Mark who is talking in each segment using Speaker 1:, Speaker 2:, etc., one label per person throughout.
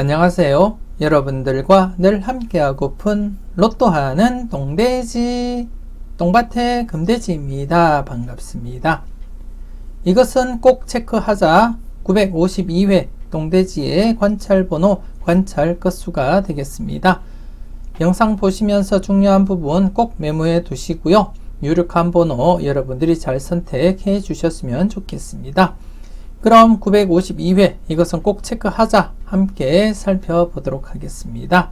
Speaker 1: 안녕하세요. 여러분들과 늘 함께하고픈 로또하는 동돼지 똥밭의 금돼지입니다. 반갑습니다. 이것은 꼭 체크하자 952회 동돼지의 관찰번호 관찰 끝수가 되겠습니다. 영상 보시면서 중요한 부분 꼭 메모해 두시고요. 유력한 번호 여러분들이 잘 선택해 주셨으면 좋겠습니다. 그럼 952회 이것은 꼭 체크하자 함께 살펴보도록 하겠습니다.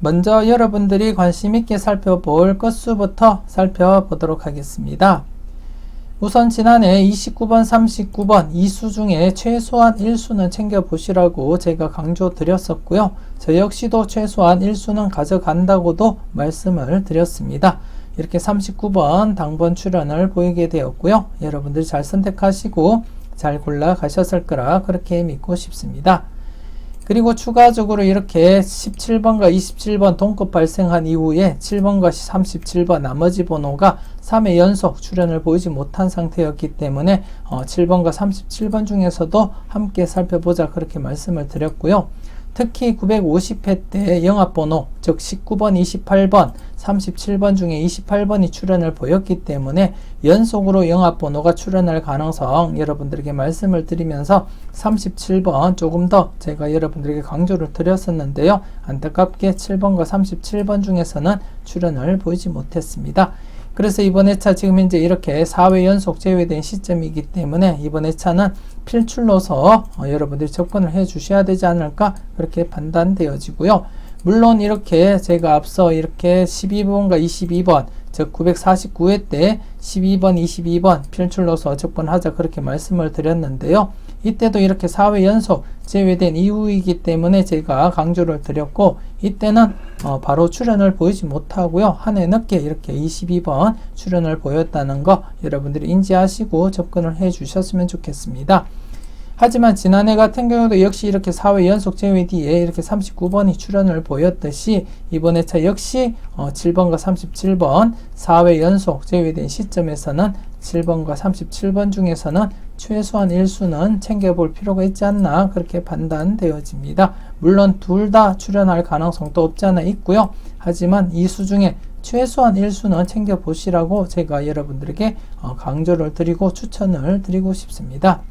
Speaker 1: 먼저 여러분들이 관심 있게 살펴볼 건수부터 살펴보도록 하겠습니다. 우선 지난해 29번, 39번 이수 중에 최소한 1수는 챙겨보시라고 제가 강조 드렸었고요. 저 역시도 최소한 1수는 가져간다고도 말씀을 드렸습니다. 이렇게 39번 당번 출연을 보이게 되었고요. 여러분들 잘 선택하시고 잘 골라 가셨을 거라 그렇게 믿고 싶습니다. 그리고 추가적으로 이렇게 17번과 27번 동급 발생한 이후에 7번과 37번 나머지 번호가 3회 연속 출연을 보이지 못한 상태였기 때문에 어 7번과 37번 중에서도 함께 살펴보자 그렇게 말씀을 드렸고요. 특히 950회 때 영합번호 즉 19번, 28번, 37번 중에 28번이 출연을 보였기 때문에 연속으로 영합번호가 출연할 가능성 여러분들에게 말씀을 드리면서 37번 조금 더 제가 여러분들에게 강조를 드렸었는데요. 안타깝게 7번과 37번 중에서는 출연을 보이지 못했습니다. 그래서 이번 회차 지금 현재 이렇게 4회 연속 제외된 시점이기 때문에 이번 회차는 필출로서 어, 여러분들이 접근을 해 주셔야 되지 않을까 그렇게 판단되어지고요. 물론 이렇게 제가 앞서 이렇게 12번과 22번 즉 949회 때 12번, 22번 필출로서 접근하자 그렇게 말씀을 드렸는데요. 이때도 이렇게 4회 연속 제외된 이후이기 때문에 제가 강조를 드렸고 이때는 어 바로 출연을 보이지 못하고요. 한 해 늦게 이렇게 22번 출연을 보였다는 거 여러분들이 인지하시고 접근을 해 주셨으면 좋겠습니다. 하지만 지난해 같은 경우도 역시 이렇게 4회 연속 제외 뒤에 이렇게 39번이 출연을 보였듯이 이번 회차 역시 어 7번과 37번 4회 연속 제외된 시점에서는 7번과 37번 중에서는 최소한 1수는 챙겨볼 필요가 있지 않나 그렇게 판단되어집니다. 물론 둘 다 출연할 가능성도 없지 않아 있고요. 하지만 이수 중에 최소한 1수는 챙겨보시라고 제가 여러분들에게 어, 강조를 드리고 추천을 드리고 싶습니다.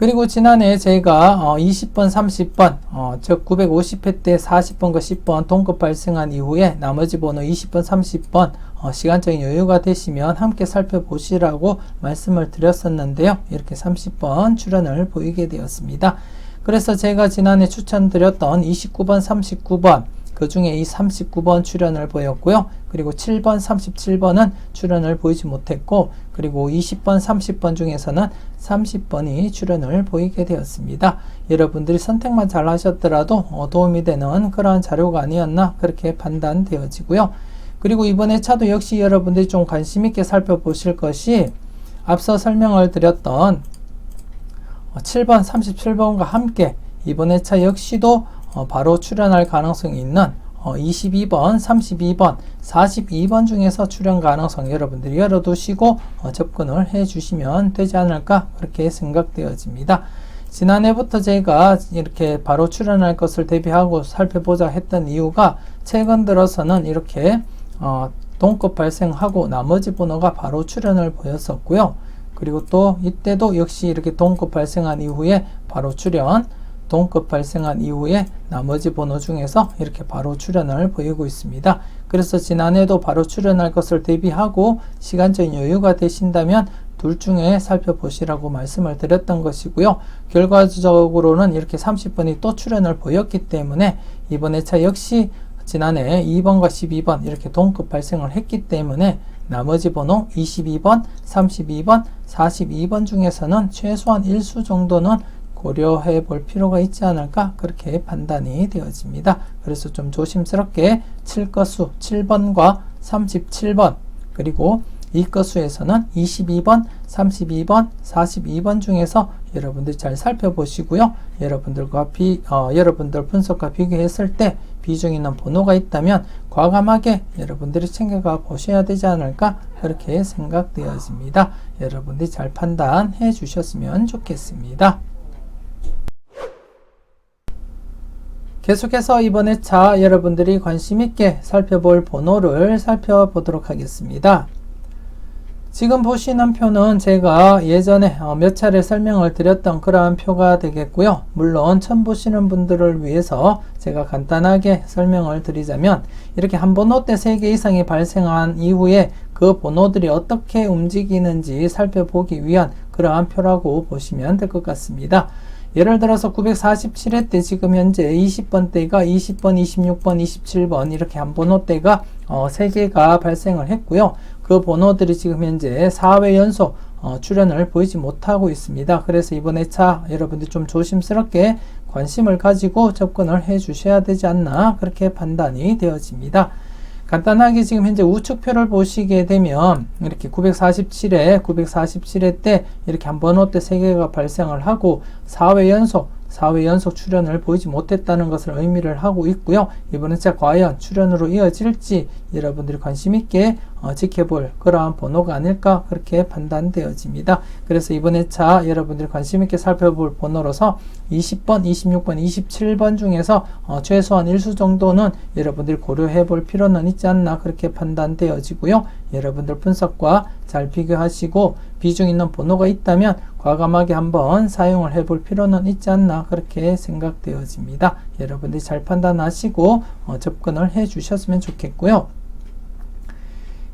Speaker 1: 그리고 지난해 제가 어 20번, 30번, 어, 즉 950회 때 40번과 10번 동급 발생한 이후에 나머지 번호 20번, 30번 어, 시간적인 여유가 되시면 함께 살펴보시라고 말씀을 드렸었는데요. 이렇게 30번 출연을 보이게 되었습니다. 그래서 제가 지난해 추천드렸던 29번, 39번 그 중에 이 39번 출연을 보였고요. 그리고 7번, 37번은 출연을 보이지 못했고, 그리고 20번, 30번 중에서는 30번이 출연을 보이게 되었습니다. 여러분들이 선택만 잘 하셨더라도 어, 도움이 되는 그러한 자료가 아니었나 그렇게 판단되어지고요. 그리고 이번에 차도 역시 여러분들이 좀 관심 있게 살펴보실 것이 앞서 설명을 드렸던 7번, 37번과 함께 이번 회차 역시도 어, 바로 출연할 가능성이 있는 어, 22번, 32번, 42번 중에서 출연 가능성 여러분들이 열어두시고 어, 접근을 해 주시면 되지 않을까 그렇게 생각되어집니다. 지난해부터 제가 이렇게 바로 출연할 것을 대비하고 살펴보자 했던 이유가 최근 들어서는 이렇게 어, 동급 발생하고 나머지 번호가 바로 출연을 보였었고요. 그리고 또 이때도 역시 이렇게 동급 발생한 이후에 바로 출연 동급 발생한 이후에 나머지 번호 중에서 이렇게 바로 출연을 보이고 있습니다. 그래서 지난해도 바로 출연할 것을 대비하고 시간적인 여유가 되신다면 둘 중에 살펴보시라고 말씀을 드렸던 것이고요. 결과적으로는 이렇게 30번이 또 출연을 보였기 때문에 이번 회차 역시 지난해 2번과 12번 이렇게 동급 발생을 했기 때문에 나머지 번호 22번, 32번, 42번 중에서는 최소한 1수 정도는 고려해 볼 필요가 있지 않을까 그렇게 판단이 되어집니다. 그래서 좀 조심스럽게 7거수 7번과 37번 그리고 이 거수에서는 22번, 32번, 42번 중에서 여러분들 잘 살펴보시고요. 여러분들과 비, 어, 여러분들 분석과 비교했을 때 비중 있는 번호가 있다면 과감하게 여러분들이 챙겨가 보셔야 되지 않을까 그렇게 생각되어집니다. 여러분들이 잘 판단해 주셨으면 좋겠습니다. 계속해서 이번 회차 여러분들이 관심 있게 살펴볼 번호를 살펴보도록 하겠습니다. 지금 보시는 표는 제가 예전에 어, 몇 차례 설명을 드렸던 그러한 표가 되겠고요. 물론 처음 보시는 분들을 위해서 제가 간단하게 설명을 드리자면 이렇게 한 번호 때 3개 이상이 발생한 이후에 그 번호들이 어떻게 움직이는지 살펴보기 위한 그러한 표라고 보시면 될 것 같습니다. 예를 들어서 947회 때 지금 현재 20번대가 20번, 26번, 27번 이렇게 한 번호대가 어, 3개가 발생을 했고요. 그 번호들이 지금 현재 4회 연속 어, 출연을 보이지 못하고 있습니다. 그래서 이번 회차 여러분들 좀 조심스럽게 관심을 가지고 접근을 해 주셔야 되지 않나 그렇게 판단이 되어집니다. 간단하게 지금 현재 우측표를 보시게 되면 이렇게 947회 947회 때 이렇게 한 번호 때 3개가 발생을 하고 4회 연속 4회 연속 출연을 보이지 못했다는 것을 의미를 하고 있고요. 이번 회차 과연 출연으로 이어질지 여러분들이 관심 있게 어, 지켜볼 그러한 번호가 아닐까 그렇게 판단되어집니다. 그래서 이번 회차 여러분들이 관심 있게 살펴볼 번호로서 20번, 26번, 27번 중에서 어, 최소한 일수 정도는 여러분들이 고려해 볼 필요는 있지 않나 그렇게 판단되어지고요. 여러분들 분석과 잘 비교하시고 비중 있는 번호가 있다면 과감하게 한번 사용을 해볼 필요는 있지 않나 그렇게 생각되어집니다. 여러분들이 잘 판단하시고 어, 접근을 해 주셨으면 좋겠고요.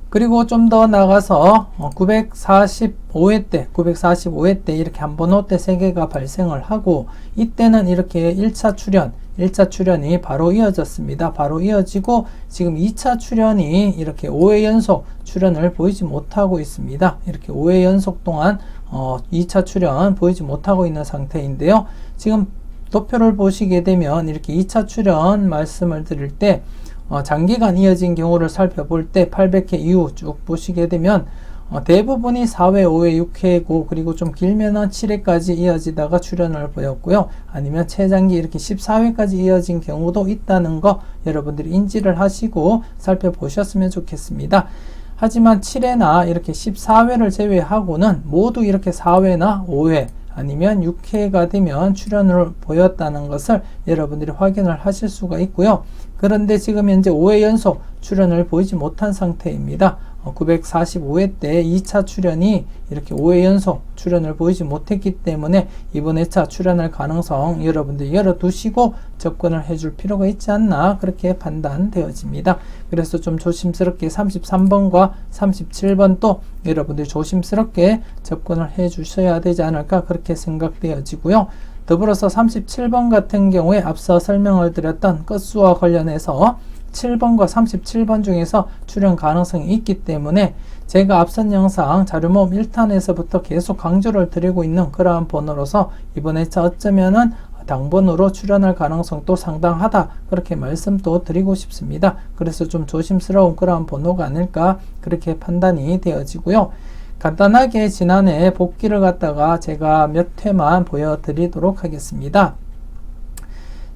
Speaker 1: 그리고 좀 더 나가서 945회 때, 945회 때 이렇게 한 번호 때 3개가 발생을 하고 이때는 이렇게 1차 출현, 1차 출현이 바로 이어졌습니다. 바로 이어지고 지금 2차 출현이 이렇게 5회 연속 출현을 보이지 못하고 있습니다. 이렇게 5회 연속 동안 어, 2차 출현 보이지 못하고 있는 상태인데요. 지금 도표를 보시게 되면 이렇게 2차 출현 말씀을 드릴 때 어, 장기간 이어진 경우를 살펴볼 때 800회 이후 쭉 보시게 되면 어, 대부분이 4회, 5회, 6회고 그리고 좀 길면은 7회까지 이어지다가 출연을 보였고요. 아니면 최장기 이렇게 14회까지 이어진 경우도 있다는 거 여러분들이 인지를 하시고 살펴보셨으면 좋겠습니다. 하지만 7회나 이렇게 14회를 제외하고는 모두 이렇게 4회나 5회 아니면 6회가 되면 출연을 보였다는 것을 여러분들이 확인을 하실 수가 있고요. 그런데 지금 현재 5회 연속 출연을 보이지 못한 상태입니다. 945회 때 2차 출연이 이렇게 5회 연속 출연을 보이지 못했기 때문에 이번 회차 출연할 가능성 여러분들 열어두시고 접근을 해줄 필요가 있지 않나 그렇게 판단되어집니다. 그래서 좀 조심스럽게 33번과 37번 또 여러분들이 조심스럽게 접근을 해 주셔야 되지 않을까 그렇게 생각되어지고요. 더불어서 37번 같은 경우에 앞서 설명을 드렸던 끝수와 관련해서 7번과 37번 중에서 출연 가능성이 있기 때문에 제가 앞선 영상 자료모음 1탄에서부터 계속 강조를 드리고 있는 그러한 번호로서 이번 회차 어쩌면은 당번으로 출연할 가능성도 상당하다 그렇게 말씀도 드리고 싶습니다. 그래서 좀 조심스러운 그러한 번호가 아닐까 그렇게 판단이 되어지고요. 간단하게 지난해 복귀를 갖다가 제가 몇 회만 보여드리도록 하겠습니다.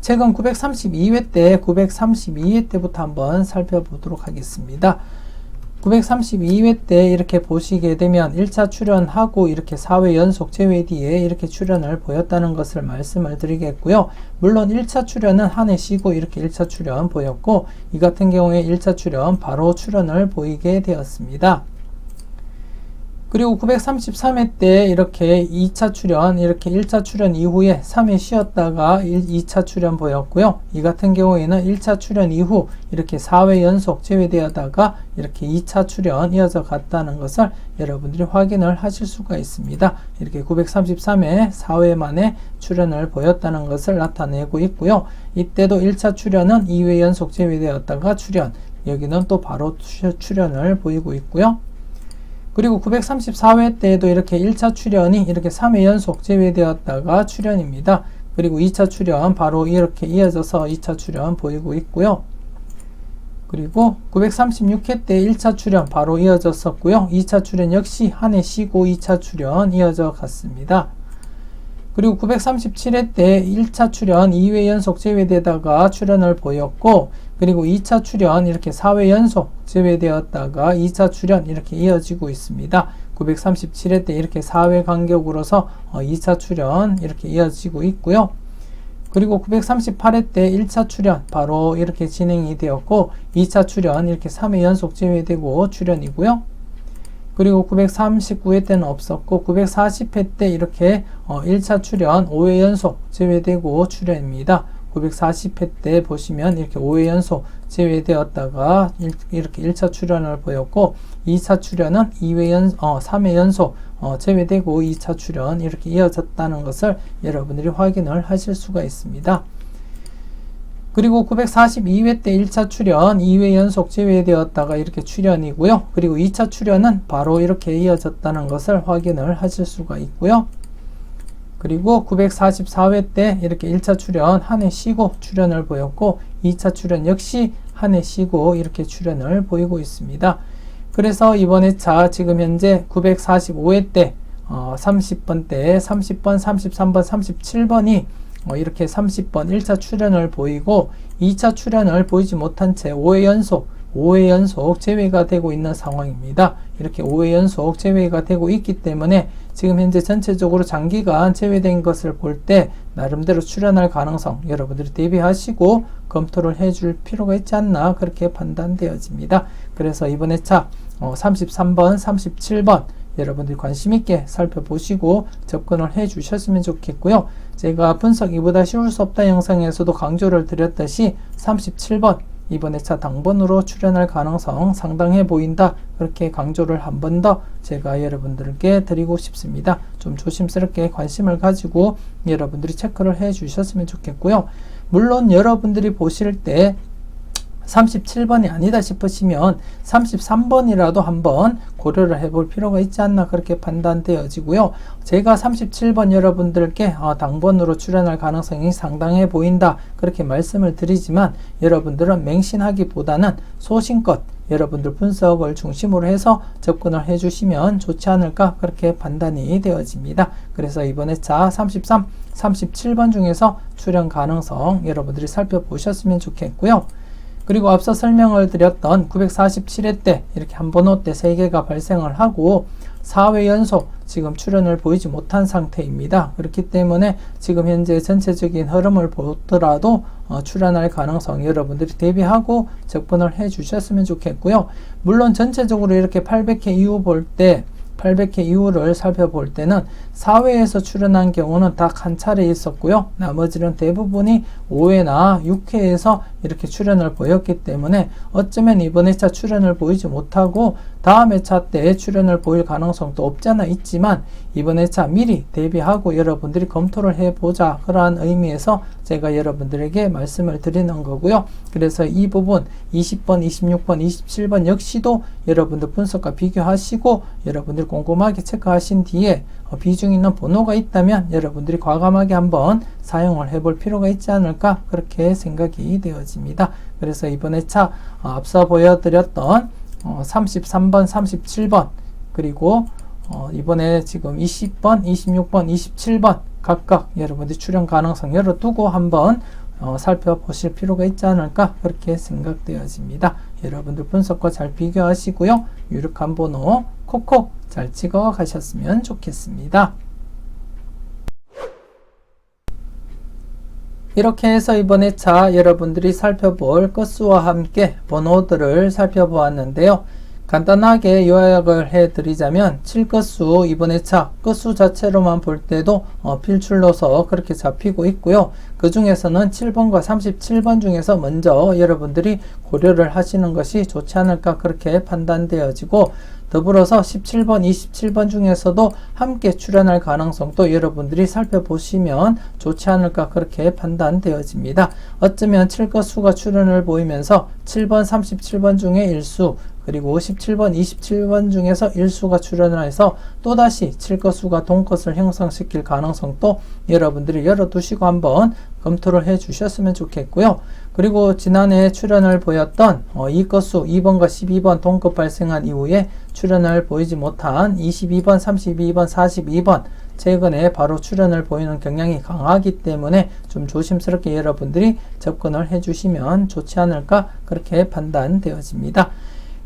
Speaker 1: 최근 932회 때 932회 때부터 한번 살펴보도록 하겠습니다. 932회 때 이렇게 보시게 되면 1차 출연하고 이렇게 4회 연속 제외 뒤에 이렇게 출연을 보였다는 것을 말씀을 드리겠고요. 물론 1차 출연은 한 해 쉬고 이렇게 1차 출연 보였고 이 같은 경우에 1차 출연 바로 출연을 보이게 되었습니다. 그리고 933회 때 이렇게 2차 출연, 이렇게 1차 출연 이후에 3회 쉬었다가 1, 2차 출연 보였고요. 이 같은 경우에는 1차 출연 이후 이렇게 4회 연속 제외되었다가 이렇게 2차 출연 이어져 갔다는 것을 여러분들이 확인을 하실 수가 있습니다. 이렇게 933회 4회 만에 출연을 보였다는 것을 나타내고 있고요. 이때도 1차 출연은 2회 연속 제외되었다가 출연, 여기는 또 바로 출연을 보이고 있고요. 그리고 934회 때에도 이렇게 1차 출연이 이렇게 3회 연속 제외되었다가 출연입니다. 그리고 2차 출연 바로 이렇게 이어져서 2차 출연 보이고 있고요. 그리고 936회 때 1차 출연 바로 이어졌었고요. 2차 출연 역시 한 해 쉬고 2차 출연 이어져 갔습니다. 그리고 937회 때 1차 출연 2회 연속 제외되다가 출연을 보였고 그리고 2차 출연 이렇게 4회 연속 제외되었다가 2차 출연 이렇게 이어지고 있습니다. 937회 때 이렇게 4회 간격으로서 2차 출연 이렇게 이어지고 있고요. 그리고 938회 때 1차 출연 바로 이렇게 진행이 되었고 2차 출연 이렇게 3회 연속 제외되고 출연이고요. 그리고 939회 때는 없었고 940회 때 이렇게 1차 출연 5회 연속 제외되고 출연입니다. 940회 때 보시면 이렇게 5회 연속 제외되었다가 이렇게 1차 출연을 보였고 2차 출연은 2회 연, 어, 3회 연속 어, 제외되고 2차 출연 이렇게 이어졌다는 것을 여러분들이 확인을 하실 수가 있습니다. 그리고 942회 때 1차 출연 2회 연속 제외되었다가 이렇게 출연이고요. 그리고 2차 출연은 바로 이렇게 이어졌다는 것을 확인을 하실 수가 있고요. 그리고 944회 때 이렇게 1차 출연 한 해 쉬고 출연을 보였고 2차 출연 역시 한 해 쉬고 이렇게 출연을 보이고 있습니다. 그래서 이번 회차 지금 현재 945회 때 어, 30번 때 30번, 33번, 37번이 어, 이렇게 30번 1차 출연을 보이고 2차 출연을 보이지 못한 채 5회 연속 5회 연속 제외가 되고 있는 상황입니다. 이렇게 5회 연속 제외가 되고 있기 때문에 지금 현재 전체적으로 장기간 제외된 것을 볼 때 나름대로 출연할 가능성 여러분들이 대비하시고 검토를 해줄 필요가 있지 않나 그렇게 판단되어집니다. 그래서 이번 회차 어, 33번, 37번 여러분들이 관심 있게 살펴보시고 접근을 해 주셨으면 좋겠고요. 제가 분석 이보다 쉬울 수 없다 영상에서도 강조를 드렸듯이 37번 이번 회차 당번으로 출연할 가능성 상당해 보인다. 그렇게 강조를 한 번 더 제가 여러분들께 드리고 싶습니다. 좀 조심스럽게 관심을 가지고 여러분들이 체크를 해 주셨으면 좋겠고요. 물론 여러분들이 보실 때 37번이 아니다 싶으시면 33번이라도 한번 고려를 해볼 필요가 있지 않나 그렇게 판단되어지고요. 제가 37번 여러분들께 어, 당번으로 출연할 가능성이 상당해 보인다 그렇게 말씀을 드리지만 여러분들은 맹신하기보다는 소신껏 여러분들 분석을 중심으로 해서 접근을 해주시면 좋지 않을까 그렇게 판단이 되어집니다. 그래서 이번 회차 33, 37번 중에서 출연 가능성 여러분들이 살펴보셨으면 좋겠고요. 그리고 앞서 설명을 드렸던 947회 때 이렇게 한 번호 때 3개가 발생을 하고 4회 연속 지금 출현을 보이지 못한 상태입니다. 그렇기 때문에 지금 현재 전체적인 흐름을 보더라도 어, 출현할 가능성 여러분들이 대비하고 접근을 해 주셨으면 좋겠고요. 물론 전체적으로 이렇게 800회 이후 볼때 800회 이후를 살펴볼 때는 4회에서 출연한 경우는 딱 한 차례 있었고요. 나머지는 대부분이 5회나 6회에서 이렇게 출연을 보였기 때문에 어쩌면 이번 회차 출연을 보이지 못하고 다음 회차 때 출연을 보일 가능성도 없잖아 있지만 이번 회차 미리 대비하고 여러분들이 검토를 해보자 그러한 의미에서 제가 여러분들에게 말씀을 드리는 거고요. 그래서 이 부분 20번, 26번, 27번 역시도 여러분들 분석과 비교하시고 여러분들 꼼꼼하게 체크하신 뒤에 어, 비중 있는 번호가 있다면 여러분들이 과감하게 한번 사용을 해볼 필요가 있지 않을까 그렇게 생각이 되어집니다. 그래서 이번 회차 어, 앞서 보여드렸던 33번, 어, 37번 그리고 이번에 지금 20번, 26번, 27번 각각 여러분들이 출연 가능성 열어두고 한번 어, 살펴보실 필요가 있지 않을까 그렇게 생각되어집니다. 여러분들 분석과 잘 비교하시고요. 유력한 번호 콕콕 잘 찍어 가셨으면 좋겠습니다. 이렇게 해서 이번 회차 여러분들이 살펴볼 건수와 함께 번호들을 살펴보았는데요. 간단하게 요약을 해드리자면 7끝수 이번 회차 끝수 자체로만 볼 때도 어, 필출로서 그렇게 잡히고 있고요. 그 중에서는 7번과 37번 중에서 먼저 여러분들이 고려를 하시는 것이 좋지 않을까 그렇게 판단되어지고 더불어서 17번, 27번 중에서도 함께 출연할 가능성도 여러분들이 살펴보시면 좋지 않을까 그렇게 판단되어집니다. 어쩌면 7것 수가 출연을 보이면서 7번, 37번 중에 1수, 그리고 17번, 27번 중에서 1수가 출연을 해서 또다시 7것 수가 동것을 형성시킬 가능성도 여러분들이 열어두시고 한번 검토를 해 주셨으면 좋겠고요. 그리고 지난해 출연을 보였던 어, 이 건수 2번과 12번 동급 발생한 이후에 출연을 보이지 못한 22번, 32번, 42번 최근에 바로 출연을 보이는 경향이 강하기 때문에 좀 조심스럽게 여러분들이 접근을 해 주시면 좋지 않을까 그렇게 판단되어집니다.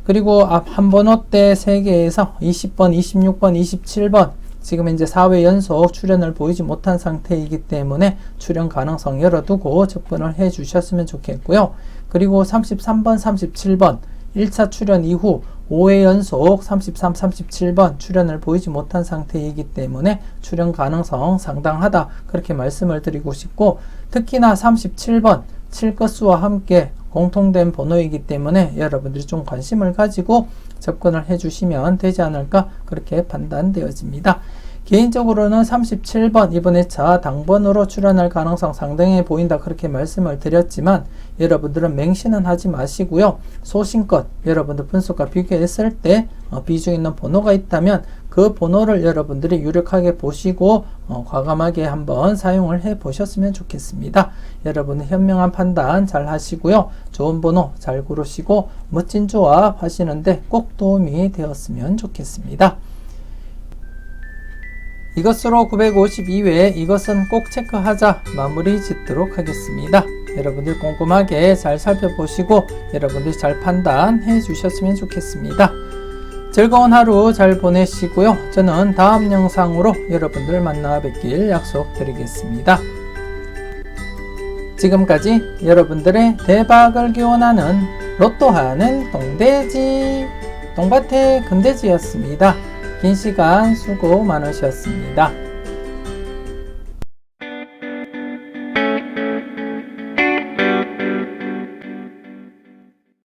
Speaker 1: 그리고 앞 한 번호 때? 3개에서 20번, 26번, 27번. 지금 이제 4회 연속 출연을 보이지 못한 상태이기 때문에 출연 가능성 열어두고 접근을 해 주셨으면 좋겠고요. 그리고 33번, 37번. 1차 출연 이후 5회 연속 33, 37번 출연을 보이지 못한 상태이기 때문에 출연 가능성 상당하다. 그렇게 말씀을 드리고 싶고 특히나 37번 7것수와 함께 공통된 번호이기 때문에 여러분들이 좀 관심을 가지고 접근을 해주시면 되지 않을까 그렇게 판단되어집니다. 개인적으로는 37번 이번 회차 당번으로 출연할 가능성 상당해 보인다 그렇게 말씀을 드렸지만 여러분들은 맹신은 하지 마시고요. 소신껏 여러분들 분석과 비교했을 때 어, 비중 있는 번호가 있다면 그 번호를 여러분들이 유력하게 보시고 어, 과감하게 한번 사용을 해 보셨으면 좋겠습니다. 여러분은 현명한 판단 잘 하시고요. 좋은 번호 잘 고르시고 멋진 조합 하시는데 꼭 도움이 되었으면 좋겠습니다. 이것으로 952회 이것은 꼭 체크하자 마무리 짓도록 하겠습니다. 여러분들 꼼꼼하게 잘 살펴보시고 여러분들이 잘 판단해 주셨으면 좋겠습니다. 즐거운 하루 잘 보내시고요. 저는 다음 영상으로 여러분들 만나 뵙길 약속드리겠습니다. 지금까지 여러분들의 대박을 기원하는 로또하는 동돼지 동밭의 금돼지였습니다. 긴 시간 수고 많으셨습니다.